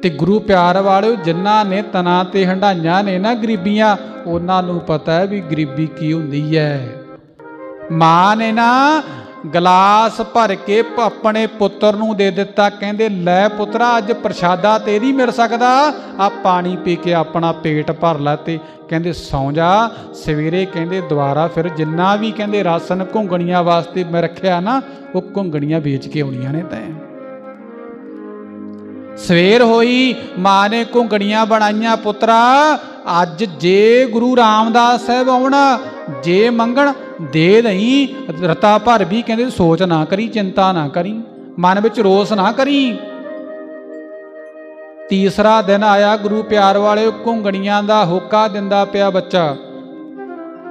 ਤੇ ਗੁਰੂ ਪਿਆਰ ਵਾਲਿਓ, ਜਿਨ੍ਹਾਂ ਨੇ ਤਨਾ ਤੇ ਹੰਡਾਈਆਂ ਨੇ ਨਾ ਗਰੀਬੀਆਂ, ਉਹਨਾਂ ਨੂੰ ਪਤਾ ਹੈ ਵੀ ਗਰੀਬੀ ਕੀ ਹੁੰਦੀ ਹੈ। ਮਾਂ ਨੇ ਨਾ ਗਲਾਸ ਭਰ ਕੇ ਆਪਣੇ ਪੁੱਤਰ ਨੂੰ ਦੇ ਦਿੱਤਾ। ਕਹਿੰਦੇ, ਲੈ ਪੁੱਤਰਾ, ਅੱਜ ਪ੍ਰਸ਼ਾਦਾ ਤੇ ਨਹੀਂ ਮਿਲ ਸਕਦਾ। ਆ ਪਾਣੀ ਪੀ ਕੇ ਆਪਣਾ ਪੇਟ ਭਰ ਲੈ ਤੇ। ਕਹਿੰਦੇ, ਸੌਂ ਜਾ। ਸਵੇਰੇ ਕਹਿੰਦੇ, ਦੁਬਾਰਾ ਫਿਰ ਜਿੰਨਾ ਵੀ ਕਹਿੰਦੇ ਰਾਸ਼ਨ ਘੁੰਗਣੀਆਂ ਵਾਸਤੇ ਮੈਂ ਰੱਖਿਆ ਨਾ, ਉਹ ਘੁੰਗਣੀਆਂ ਵੇਚ ਕੇ ਆਉਣੀਆਂ ਨੇ ਤੈਂ। ਸਵੇਰ ਹੋਈ, ਮਾਂ ਨੇ ਘੁੰਗਣੀਆਂ ਬਣਾਈਆਂ, ਪੁੱਤਰਾ, ਅੱਜ ਜੇ ਗੁਰੂ ਰਾਮਦਾਸ ਸਾਹਿਬ ਆਉਣਾ, ਜੇ ਮੰਗਣ ਦੇ ਨਹੀਂ ਰਤਾ ਭਰ ਵੀ ਕਹਿੰਦੇ ਸੋਚ ਨਾ ਕਰੀ, ਚਿੰਤਾ ਨਾ ਕਰੀ, ਮਨ ਵਿੱਚ ਰੋਸ ਨਾ ਕਰੀ। ਤੀਸਰਾ ਦਿਨ ਆਇਆ, ਗੁਰੂ ਪਿਆਰ ਵਾਲੇ ਘੁੰਗਣੀਆਂ ਦਾ ਹੋਕਾ ਦਿੰਦਾ ਪਿਆ ਬੱਚਾ।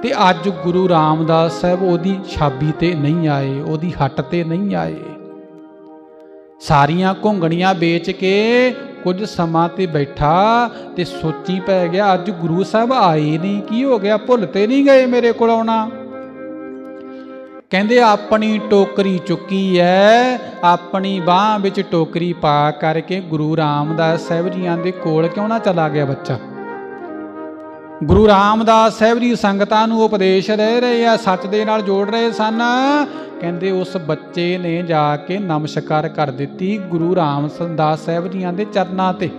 ਤੇ ਅੱਜ ਗੁਰੂ ਰਾਮਦਾਸ ਸਾਹਿਬ ਉਹਦੀ ਛਾਬੀ ਤੇ ਨਹੀਂ ਆਏ, ਉਹਦੀ ਹੱਟ ਤੇ ਨਹੀਂ ਆਏ। ਸਾਰੀਆਂ ਘੁੰਗਣੀਆਂ ਵੇਚ ਕੇ ਕੁਝ ਸਮਾਂ ਤੇ ਬੈਠਾ ਤੇ ਸੋਚੀ ਪੈ ਗਿਆ, ਅੱਜ ਗੁਰੂ ਸਾਹਿਬ ਆਏ ਨਹੀਂ, ਕੀ ਹੋ ਗਿਆ, ਭੁੱਲ ਤੇ ਨਹੀਂ ਗਏ ਮੇਰੇ ਕੋਲ ਆਉਣਾ। ਕਹਿੰਦੇ ਆਪਣੀ ਟੋਕਰੀ ਚੁੱਕੀ ਐ, ਆਪਣੀ ਬਾਹ ਵਿੱਚ ਟੋਕਰੀ ਪਾ ਕਰਕੇ ਗੁਰੂ ਰਾਮਦਾਸ ਸਾਹਿਬ ਜੀਆਂ ਦੇ ਕੋਲ ਕਿਉਂ ਨਾ ਚਲਾ ਗਿਆ ਬੱਚਾ? ਗੁਰੂ ਰਾਮਦਾਸ ਸਾਹਿਬ ਜੀ ਸੰਗਤਾਂ ਨੂੰ ਉਪਦੇਸ਼ ਦੇ ਰਹੇ ਆ, ਸੱਚ ਦੇ ਨਾਲ ਜੋੜ ਰਹੇ ਸਨ। ਕਹਿੰਦੇ ਉਸ ਬੱਚੇ ਨੇ ਜਾ ਕੇ ਨਮਸਕਾਰ ਕਰ ਦਿੱਤੀ ਗੁਰੂ ਰਾਮਦਾਸ ਸਾਹਿਬ ਜੀਆਂ ਦੇ ਚਰਨਾਂ ਤੇ।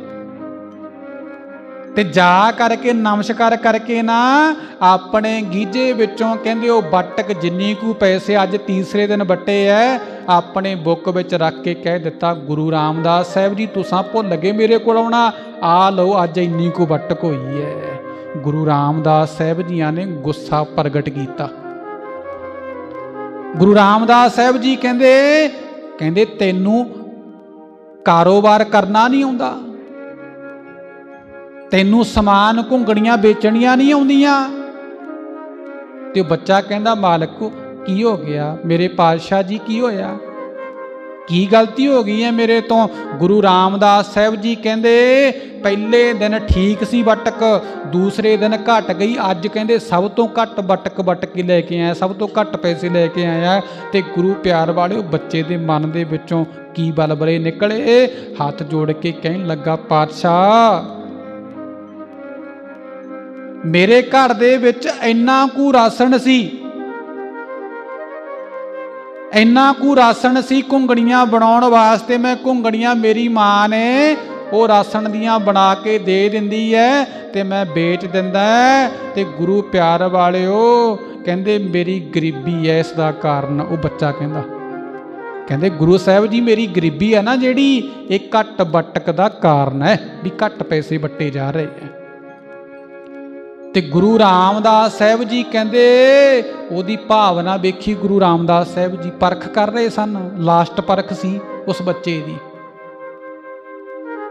ਤੇ ਜਾ ਕਰਕੇ, ਨਮਸਕਾਰ ਕਰਕੇ ਨਾ ਆਪਣੇ ਗੀਜੇ ਵਿੱਚੋਂ ਕਹਿੰਦੇ ਉਹ ਬਟਕ ਜਿੰਨੀ ਕੁ ਪੈਸੇ ਅੱਜ ਤੀਸਰੇ ਦਿਨ ਵੱਟੇ ਐ, ਆਪਣੇ ਬੁੱਕ ਵਿੱਚ ਰੱਖ ਕੇ ਕਹਿ ਦਿੱਤਾ, ਗੁਰੂ ਰਾਮਦਾਸ ਸਾਹਿਬ ਜੀ, ਤੁਸੀਂ ਭੁੱਲ ਗਏ ਮੇਰੇ ਕੋਲ ਆਉਣਾ। ਆ ਲਓ, ਅੱਜ ਇੰਨੀ ਕੁ ਬਟਕ ਹੋਈ ਐ। ਗੁਰੂ ਰਾਮਦਾਸ ਸਾਹਿਬ ਜੀਆਂ ਨੇ ਗੁੱਸਾ ਪ੍ਰਗਟ ਕੀਤਾ। ਗੁਰੂ ਰਾਮਦਾਸ ਸਾਹਿਬ ਜੀ ਕਹਿੰਦੇ ਕਹਿੰਦੇ ਤੈਨੂੰ ਕਾਰੋਬਾਰ ਕਰਨਾ ਨਹੀਂ ਆਉਂਦਾ। ਤੈਨੂੰ ਸਮਾਨ ਘੁੰਗੜੀਆਂ ਵੇਚਣੀਆਂ ਨਹੀਂ ਆਉਂਦੀਆਂ। ਤੇ ਉਹ ਬੱਚਾ ਕਹਿੰਦਾ, ਮਾਲਕ, ਕੀ ਹੋ ਗਿਆ? ਮੇਰੇ ਪਾਤਸ਼ਾਹ ਜੀ ਕੀ ਹੋਇਆ? ਕੀ ਗਲਤੀ ਹੋ ਗਈ ਹੈ ਮੇਰੇ ਤੋਂ? ਗੁਰੂ ਰਾਮਦਾਸ ਸਾਹਿਬ ਜੀ ਕਹਿੰਦੇ, ਪਹਿਲੇ ਦਿਨ ਠੀਕ ਸੀ ਬਟਕ, ਦੂਸਰੇ ਦਿਨ ਘਟ ਗਈ। ਅੱਜ ਕਹਿੰਦੇ, ਸਭ ਤੋਂ ਘੱਟ ਬਟਕ ਬਟਕ ਲੈ ਕੇ ਆਇਆ, ਸਭ ਤੋਂ ਘੱਟ ਪੈਸੇ ਲੈ ਕੇ ਆਇਆ। ਤੇ ਗੁਰੂ ਪਿਆਰ ਵਾਲੇ ਉਹ ਬੱਚੇ ਦੇ ਮਨ ਦੇ ਵਿੱਚੋਂ ਕੀ ਬਲਬਲੇ ਨਿਕਲੇ? ਹੱਥ ਜੋੜ ਕੇ ਕਹਿਣ ਲੱਗਾ, ਪਾਤਸ਼ਾਹ ਮੇਰੇ ਘਰ ਦੇ ਵਿੱਚ ਇੰਨਾ ਕੁ ਰਾਸ਼ਨ ਸੀ। ਇੰਨਾ ਕੁ ਰਾਸ਼ਨ ਸੀ ਘੁੰਗਣੀਆਂ ਬਣਾਉਣ ਵਾਸਤੇ। ਮੈਂ ਘੁੰਗਣੀਆਂ ਮੇਰੀ ਮਾਂ ਨੇ ਉਹ ਰਾਸ਼ਨ ਦੀਆਂ ਬਣਾ ਕੇ ਦੇ ਦਿੰਦੀ ਹੈ ਤੇ ਮੈਂ ਵੇਚ ਦਿੰਦਾ ਹੈ ਤੇ ਗੁਰੂ ਪਿਆਰ ਵਾਲਿਓ, ਕਹਿੰਦੇ ਮੇਰੀ ਗਰੀਬੀ ਹੈ ਇਸ ਦਾ ਕਾਰਨ ਉਹ ਬੱਚਾ ਕਹਿੰਦਾ। ਕਹਿੰਦੇ ਗੁਰੂ ਸਾਹਿਬ ਜੀ, ਮੇਰੀ ਗਰੀਬੀ ਹੈ ਨਾ ਜਿਹੜੀ, ਇਹ ਘੱਟ ਬਟਕ ਦਾ ਕਾਰਨ ਹੈ ਵੀ ਘੱਟ ਪੈਸੇ ਵੱਟੇ ਜਾ ਰਹੇ ਹੈ ਤੇ ਗੁਰੂ ਰਾਮਦਾਸ ਸਾਹਿਬ ਜੀ ਕਹਿੰਦੇ, ਉਹਦੀ ਭਾਵਨਾ ਵੇਖੀ ਗੁਰੂ ਰਾਮਦਾਸ ਸਾਹਿਬ ਜੀ ਪਰਖ ਕਰ ਰਹੇ ਸਨ, ਲਾਸਟ ਪਰਖ ਸੀ ਉਸ ਬੱਚੇ ਦੀ।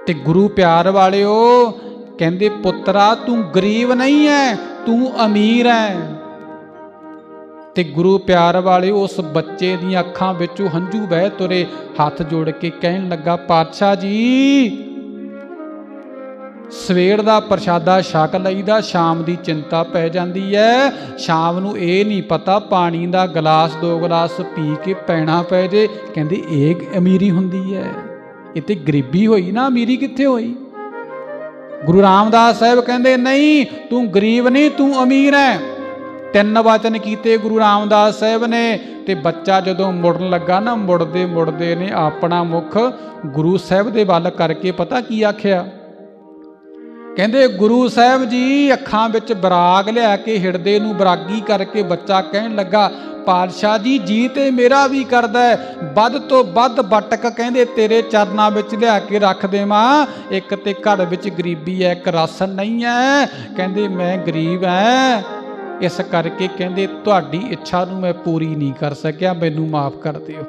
ਤੇ ਗੁਰੂ ਪਿਆਰ ਵਾਲਿਓ ਕਹਿੰਦੇ, ਪੁੱਤਰਾ, ਤੂੰ ਗਰੀਬ ਨਹੀਂ ਐ, ਤੂੰ ਅਮੀਰ ਐ। ਤੇ ਗੁਰੂ ਪਿਆਰ ਵਾਲੇ ਉਸ ਬੱਚੇ ਦੀਆਂ ਅੱਖਾਂ ਵਿੱਚੋਂ ਹੰਝੂ ਵਹਿ ਤੁਰੇ, ਹੱਥ ਜੋੜ ਕੇ ਕਹਿਣ ਲੱਗਾ, ਪਾਤਸ਼ਾਹ ਜੀ ਸਵੇਰ ਦਾ ਪ੍ਰਸ਼ਾਦਾ ਛਕ ਲਈਦਾ, ਸ਼ਾਮ ਦੀ ਚਿੰਤਾ ਪੈ ਜਾਂਦੀ ਹੈ ਸ਼ਾਮ ਨੂੰ ਇਹ ਨਹੀਂ ਪਤਾ ਪਾਣੀ ਦਾ ਗਲਾਸ, ਦੋ ਗਲਾਸ ਪੀ ਕੇ ਪੈਣਾ ਪੈ ਜੇ। ਕਹਿੰਦੇ ਇਹ ਅਮੀਰੀ ਹੁੰਦੀ ਹੈ ਇਹ ਤੇ ਗਰੀਬੀ ਹੋਈ ਨਾ, ਅਮੀਰੀ ਕਿੱਥੇ ਹੋਈ? ਗੁਰੂ ਰਾਮਦਾਸ ਸਾਹਿਬ ਕਹਿੰਦੇ, ਨਹੀਂ, ਤੂੰ ਗਰੀਬ ਨਹੀਂ, ਤੂੰ ਅਮੀਰ ਹੈ ਤਿੰਨ ਵਚਨ ਕੀਤੇ ਗੁਰੂ ਰਾਮਦਾਸ ਸਾਹਿਬ ਨੇ ਤੇ ਬੱਚਾ ਜਦੋਂ ਮੁੜਨ ਲੱਗਾ ਨਾ ਮੁੜਦੇ ਮੁੜਦੇ ਨੇ ਆਪਣਾ ਮੁਖ ਗੁਰੂ ਸਾਹਿਬ ਦੇ ਵੱਲ ਕਰਕੇ ਪਤਾ ਕੀ ਆਖਿਆ? ਕਹਿੰਦੇ ਗੁਰੂ ਸਾਹਿਬ ਜੀ ਅੱਖਾਂ ਵਿੱਚ ਬਰਾਗ ਲਿਆ ਕੇ ਹਿਰਦੇ ਨੂੰ ਬਰਾਗੀ ਕਰਕੇ ਬੱਚਾ ਕਹਿਣ ਲੱਗਾ, ਪਾਤਸ਼ਾਹ ਜੀ ਜੀ ਤੇ ਮੇਰਾ ਵੀ ਕਰਦਾ ਹੈ। ਵੱਧ ਤੋਂ ਵੱਧ ਬਟਕ ਕਹਿੰਦੇ ਤੇਰੇ ਚਰਨਾਂ ਵਿੱਚ ਲਿਆ ਕੇ ਰੱਖ ਦੇਵਾਂ। ਇੱਕ ਤੇ ਘਰ ਵਿੱਚ ਗਰੀਬੀ ਹੈ, ਇੱਕ ਰਾਸ਼ਨ ਨਹੀਂ ਹੈ। ਕਹਿੰਦੇ ਮੈਂ ਗਰੀਬ ਐ ਇਸ ਕਰਕੇ ਕਹਿੰਦੇ ਤੁਹਾਡੀ ਇੱਛਾ ਨੂੰ ਮੈਂ ਪੂਰੀ ਨਹੀਂ ਕਰ ਸਕਿਆ, ਮੈਨੂੰ ਮਾਫ ਕਰ ਦਿਓ।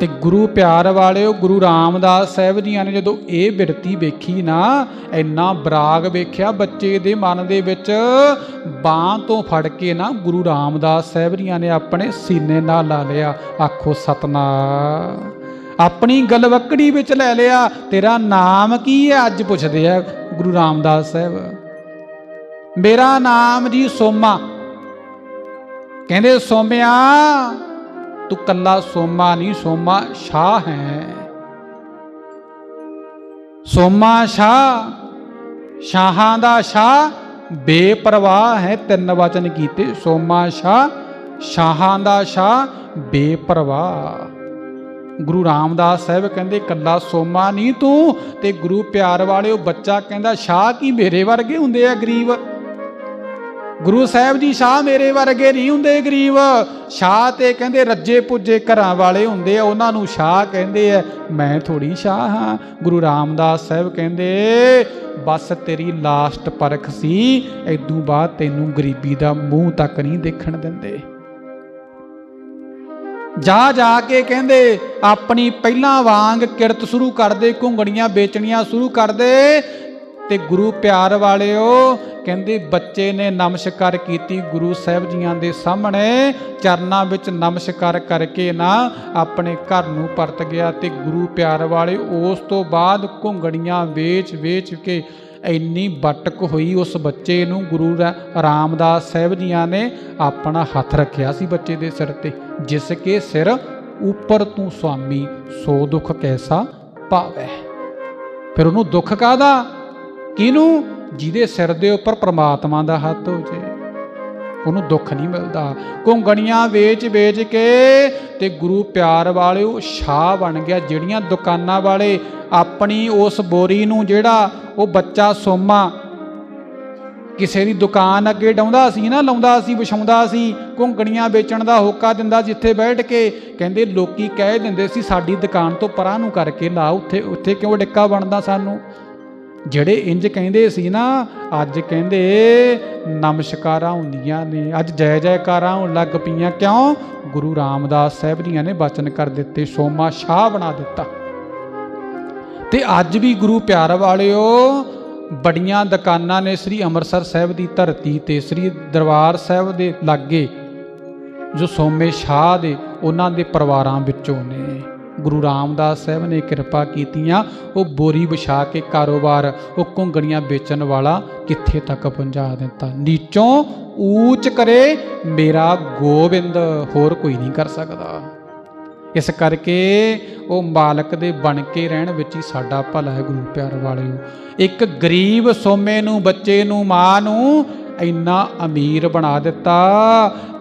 ਤੇ ਗੁਰੂ ਪਿਆਰ ਵਾਲਿਓ, ਗੁਰੂ ਰਾਮਦਾਸ ਸਾਹਿਬ ਜੀਆਂ ਨੇ ਜਦੋਂ ਇਹ ਬਿਰਤੀ ਵੇਖੀ ਨਾ, ਇੰਨਾ ਬਰਾਗ ਵੇਖਿਆ ਬੱਚੇ ਦੇ ਮਨ ਦੇ ਵਿੱਚ, ਬਾਹ ਤੋਂ ਫੜ ਕੇ ਨਾ ਗੁਰੂ ਰਾਮਦਾਸ ਸਾਹਿਬ ਜੀਆਂ ਨੇ ਆਪਣੇ ਸੀਨੇ ਨਾਲ ਲਾ ਲਿਆ, ਆਖੋ ਸਤਨਾਮ। ਆਪਣੀ ਗਲਵਕੜੀ ਵਿੱਚ ਲੈ ਲਿਆ, ਤੇਰਾ ਨਾਮ ਕੀ ਹੈ? ਅੱਜ ਪੁੱਛਦੇ ਆ ਗੁਰੂ ਰਾਮਦਾਸ ਸਾਹਿਬ। ਮੇਰਾ ਨਾਮ ਜੀ ਸੋਮਾ। ਕਹਿੰਦੇ ਸੋਮਿਆ ਤੂੰ ਕੱਲਾ ਸੋਮਾ ਨਹੀਂ, ਸੋਮਾ ਸ਼ਾਹ ਹੈ। ਸੋਮਾ ਸ਼ਾਹ, ਸ਼ਾਹਾਂ ਦਾ ਸ਼ਾਹ, ਬੇਪਰਵਾਹ ਹੈ ਤਿੰਨ ਵਚਨ ਕੀਤੇ। ਸੋਮਾ ਸ਼ਾਹ, ਸ਼ਾਹਾਂ ਦਾ ਸ਼ਾਹ, ਬੇਪਰਵਾਹ। ਗੁਰੂ ਰਾਮਦਾਸ ਸਾਹਿਬ ਕਹਿੰਦੇ, ਕੱਲਾ ਸੋਮਾ ਨਹੀਂ ਤੂੰ ਤੇ ਗੁਰੂ ਪਿਆਰ ਵਾਲਿਓ ਬੱਚਾ ਕਹਿੰਦਾ, ਸ਼ਾਹ ਕੀ ਮੇਰੇ ਵਰਗੇ ਹੁੰਦੇ ਆ ਗਰੀਬ? ਗੁਰੂ ਸਾਹਿਬ ਜੀ ਸ਼ਾਹ ਮੇਰੇ ਵਰਗੇ ਨਹੀਂ ਹੁੰਦੇ ਗਰੀਬ। ਸ਼ਾਹ ਤੇ ਕਹਿੰਦੇ ਰੱਜੇ ਪੁੱਜੇ ਘਰਾਂ ਵਾਲੇ ਹੁੰਦੇ ਆ, ਉਹਨਾਂ ਨੂੰ ਸ਼ਾਹ ਕਹਿੰਦੇ ਆ। ਮੈਂ ਥੋੜੀ ਸ਼ਾਹ ਹਾਂ, ਗੁਰੂ ਰਾਮਦਾਸ ਸਾਹਿਬ ਕਹਿੰਦੇ, ਬਸ ਤੇਰੀ ਲਾਸਟ ਪਰਖ ਸੀ ਐਦੂ ਬਾਅਦ ਤੈਨੂੰ ਗਰੀਬੀ ਦਾ ਮੂੰਹ ਤੱਕ ਨਹੀਂ ਦੇਖਣ ਦਿੰਦੇ। ਜਾ ਜਾ ਕੇ ਕਹਿੰਦੇ, ਆਪਣੀ ਪਹਿਲਾਂ ਵਾਂਗ ਕਿਰਤ ਸ਼ੁਰੂ ਕਰਦੇ ਘੁੰਗੜੀਆਂ ਵੇਚਣੀਆਂ ਸ਼ੁਰੂ ਕਰਦੇ ਤੇ ਗੁਰੂ ਪਿਆਰ ਵਾਲਿਓ, ਕਹਿੰਦੇ ਬੱਚੇ ਨੇ ਨਮਸਕਾਰ ਕੀਤੀ ਗੁਰੂ ਸਾਹਿਬ ਜੀਆਂ ਦੇ ਸਾਹਮਣੇ, ਚਰਨਾਂ ਵਿੱਚ ਨਮਸਕਾਰ ਕਰਕੇ ਨਾ ਆਪਣੇ ਘਰ ਨੂੰ ਪਰਤ ਗਿਆ ਤੇ ਗੁਰੂ ਪਿਆਰ ਵਾਲੇ ਉਸ ਤੋਂ ਬਾਅਦ ਘੁੰਗੜੀਆਂ ਵੇਚ ਵੇਚ ਕੇ ਇੰਨੀ ਬਟਕ ਹੋਈ ਉਸ ਬੱਚੇ ਨੂੰ, ਗੁਰੂ ਰਾ- ਰਾਮਦਾਸ ਸਾਹਿਬ ਜੀਆਂ ਨੇ ਆਪਣਾ ਹੱਥ ਰੱਖਿਆ ਸੀ ਬੱਚੇ ਦੇ ਸਿਰ ਤੇ, ਜਿਸ ਕੇ ਸਿਰ ਉੱਪਰ ਤੂੰ ਸੁਆਮੀ ਸੋ ਦੁੱਖ ਕੈਸਾ ਪਾਵੈ। ਫਿਰ ਉਹਨੂੰ ਦੁੱਖ ਕਾਦਾ ਕਿਹਨੂੰ? ਜਿਹਦੇ ਸਿਰ ਦੇ ਉੱਪਰ ਪ੍ਰਮਾਤਮਾ ਦਾ ਹੱਥ ਹੋ ਜੇ। ਉਹਨੂੰ ਦੁੱਖ ਨਹੀਂ ਮਿਲਦਾ। ਘੁੰਗਣੀਆਂ ਵੇਚ ਵੇਚ ਕੇ ਤੇ ਗੁਰੂ ਪਿਆਰ ਵਾਲੇ ਉਹ ਸ਼ਾਹ ਬਣ ਗਿਆ। ਜਿਹੜੀਆਂ ਦੁਕਾਨਾਂ ਵਾਲੇ ਆਪਣੀ ਉਸ ਬੋਰੀ ਨੂੰ ਜਿਹੜਾ ਉਹ ਬੱਚਾ ਸੋਮਾ ਕਿਸੇ ਦੀ ਦੁਕਾਨ ਅੱਗੇ ਡਾਉਂਦਾ ਸੀ ਨਾ, ਲਾਉਂਦਾ ਸੀ, ਵਿਛਾਉਂਦਾ ਸੀ, ਘੁੰਗਣੀਆਂ ਵੇਚਣ ਦਾ ਹੋਕਾ ਦਿੰਦਾ ਜਿੱਥੇ ਬੈਠ ਕੇ। ਕਹਿੰਦੇ ਲੋਕੀ ਕਹਿ ਦਿੰਦੇ ਸੀ, ਸਾਡੀ ਦੁਕਾਨ ਤੋਂ ਪਰਾਂ ਨੂੰ ਕਰਕੇ ਲਾ, ਉੱਥੇ ਉੱਥੇ ਕਿਉਂ ਡਿੱਕਾ ਬਣਦਾ ਸਾਨੂੰ? ਜਿਹੜੇ ਇੰਜ ਕਹਿੰਦੇ ਸੀ ਨਾ, ਅੱਜ ਕਹਿੰਦੇ ਨਮਸਕਾਰਾਂ ਹੁੰਦੀਆਂ ਨੇ, ਅੱਜ ਜੈ ਜੈਕਾਰਾਂ ਹੋਣ ਲੱਗ ਪਈਆਂ। ਕਿਉਂ? ਗੁਰੂ ਰਾਮਦਾਸ ਸਾਹਿਬ ਜੀਆਂ ਨੇ ਬਚਨ ਕਰ ਦਿੱਤੇ, ਸੋਮਾ ਸ਼ਾਹ ਬਣਾ ਦਿੱਤਾ। ਤੇ ਅੱਜ ਵੀ ਗੁਰੂ ਪਿਆਰ ਵਾਲਿਓ, ਬੜੀਆਂ ਦੁਕਾਨਾਂ ਨੇ ਸ੍ਰੀ ਅੰਮ੍ਰਿਤਸਰ ਸਾਹਿਬ ਦੀ ਧਰਤੀ ਤੇ, ਸ੍ਰੀ ਦਰਬਾਰ ਸਾਹਿਬ ਦੇ ਲਾਗੇ, ਜੋ ਸੋਮੇ ਸ਼ਾਹ ਦੇ, ਉਹਨਾਂ ਦੇ ਪਰਿਵਾਰਾਂ ਵਿੱਚੋਂ ਨੇ। ਗੁਰੂ ਰਾਮਦਾਸ ਸਾਹਿਬ ਨੇ ਕਿਰਪਾ ਕੀਤੀਆਂ, ਉਹ ਬੋਰੀ ਵਿਛਾ ਕੇ ਕਾਰੋਬਾਰ, ਉਹ ਘੁੰਗਣੀਆਂ ਵੇਚਣ ਵਾਲਾ ਕਿੱਥੇ ਤੱਕ ਪਹੁੰਚਾ ਦਿੱਤਾ? ਨੀਚੋਂ ਊਚ ਕਰੇ ਮੇਰਾ ਗੋਬਿੰਦ, ਹੋਰ ਕੋਈ ਨਹੀਂ ਕਰ ਸਕਦਾ। ਇਸ ਕਰਕੇ ਉਹ ਮਾਲਕ ਦੇ ਬਣ ਕੇ ਰਹਿਣ ਵਿੱਚ ਹੀ ਸਾਡਾ ਭਲਾ ਹੈ ਗੁਰੂ ਪਿਆਰ ਵਾਲਿਓ। ਇੱਕ ਗਰੀਬ ਸੋਮੇ ਨੂੰ, ਬੱਚੇ ਨੂੰ, ਮਾਂ ਨੂੰ ਇੰਨਾ ਅਮੀਰ ਬਣਾ ਦਿੱਤਾ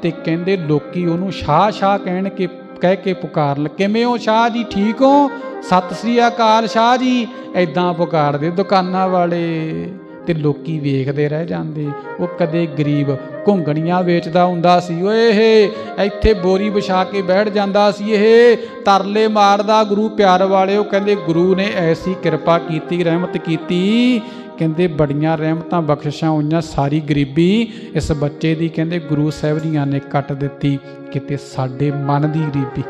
ਤੇ ਕਹਿੰਦੇ ਲੋਕੀ ਉਹਨੂੰ ਸ਼ਾਹ ਸ਼ਾਹ ਕਹਿਣ ਕੇ ਕਹਿ ਕੇ ਪੁਕਾਰ ਲ, ਕਿਵੇਂ ਹੋ ਸ਼ਾਹ ਜੀ? ਠੀਕ ਹੋ? ਸਤਿ ਸ੍ਰੀ ਅਕਾਲ ਸ਼ਾਹ ਜੀ। ਐਦਾਂ ਪੁਕਾਰਦੇ ਦੁਕਾਨਾਂ ਵਾਲੇ ਤੇ ਲੋਕੀ ਵੇਖਦੇ ਰਹਿ ਜਾਂਦੇ। ਉਹ ਕਦੇ ਗਰੀਬ ਘੁੰਗਣੀਆਂ ਵੇਚਦਾ ਹੁੰਦਾ ਸੀ। ਓਏ ਇਹ, ਇੱਥੇ ਬੋਰੀ ਵਿਛਾ ਕੇ ਬੈਠ ਜਾਂਦਾ ਸੀ। ਇਹ ਤਰਲੇ ਮਾਰਦਾ ਗੁਰੂ ਪਿਆਰ ਵਾਲਿਓ। ਕਹਿੰਦੇ ਗੁਰੂ ਨੇ ਐਸੀ ਕਿਰਪਾ ਕੀਤੀ, ਰਹਿਮਤ ਕੀਤੀ। ਕਹਿੰਦੇ ਬੜੀਆਂ ਰਹਿਮਤਾਂ ਬਖਸ਼ਿਸ਼ਾਂ ਹੋਈਆਂ, ਸਾਰੀ ਗਰੀਬੀ ਇਸ ਬੱਚੇ ਦੀ, ਕਹਿੰਦੇ ਗੁਰੂ ਸਾਹਿਬ ਜੀਆਂ ਨੇ ਕੱਟ ਦਿੱਤੀ, ਕਿਤੇ ਸਾਡੇ ਮਨ ਦੀ ਗਰੀਬੀ।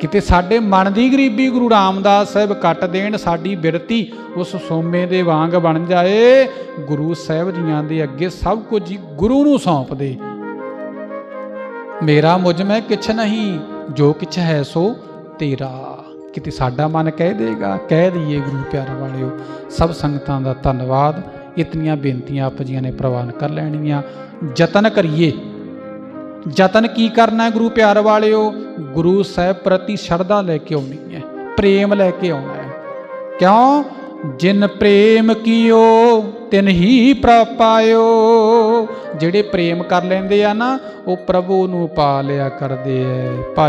ਕਿਤੇ ਸਾਡੇ ਮਨ ਦੀ ਗਰੀਬੀ ਗੁਰੂ ਰਾਮਦਾਸ ਸਾਹਿਬ ਕੱਟ ਦੇਣ, ਸਾਡੀ ਬਿਰਤੀ ਉਸ ਸੋਮੇ ਦੇ ਵਾਂਗ ਬਣ ਜਾਏ, ਗੁਰੂ ਸਾਹਿਬ ਜੀਆਂ ਦੇ ਅੱਗੇ ਸਭ ਕੁਝ ਗੁਰੂ ਨੂੰ ਸੌਂਪ ਦੇ। ਮੇਰਾ ਮੁਝ ਮੈਂ ਕਿਛ ਨਹੀਂ, ਜੋ ਕਿਛ ਹੈ ਸੋ ਤੇਰਾ। ਕਿਤੇ ਸਾਡਾ ਮਨ ਕਹਿ ਦੇਗਾ, ਕਹਿ ਦਈਏ ਗੁਰੂ ਪਿਆਰ ਵਾਲਿਓ, ਸਭ ਸੰਗਤਾਂ ਦਾ ਧੰਨਵਾਦ। ਇਤਨੀਆਂ ਬੇਨਤੀਆਂ ਆਪ ਜੀਆਂ ਨੇ ਪ੍ਰਵਾਨ ਕਰ ਲੈਣੀਆਂ। ਯਤਨ ਕਰੀਏ। ਯਤਨ ਕੀ ਕਰਨਾ ਗੁਰੂ ਪਿਆਰ ਵਾਲਿਓ? ਗੁਰੂ ਸਾਹਿਬ ਪ੍ਰਤੀ ਸ਼ਰਧਾ ਲੈ ਕੇ ਆਉਣੀ ਹੈ, ਪ੍ਰੇਮ ਲੈ ਕੇ ਆਉਣਾ ਹੈ। ਕਿਉਂ? ਜਿਨ ਪ੍ਰੇਮ ਕੀਓ, ਤਿਨ ਹੀ ਪ੍ਰਪਾਇਓ ਜਿਹੜੇ ਪ੍ਰੇਮ ਕਰ ਲੈਂਦੇ ਆ ਨਾ, ਉਹ ਪ੍ਰਭੂ ਨੂੰ ਪਾ ਲਿਆ ਕਰਦੇ ਐ।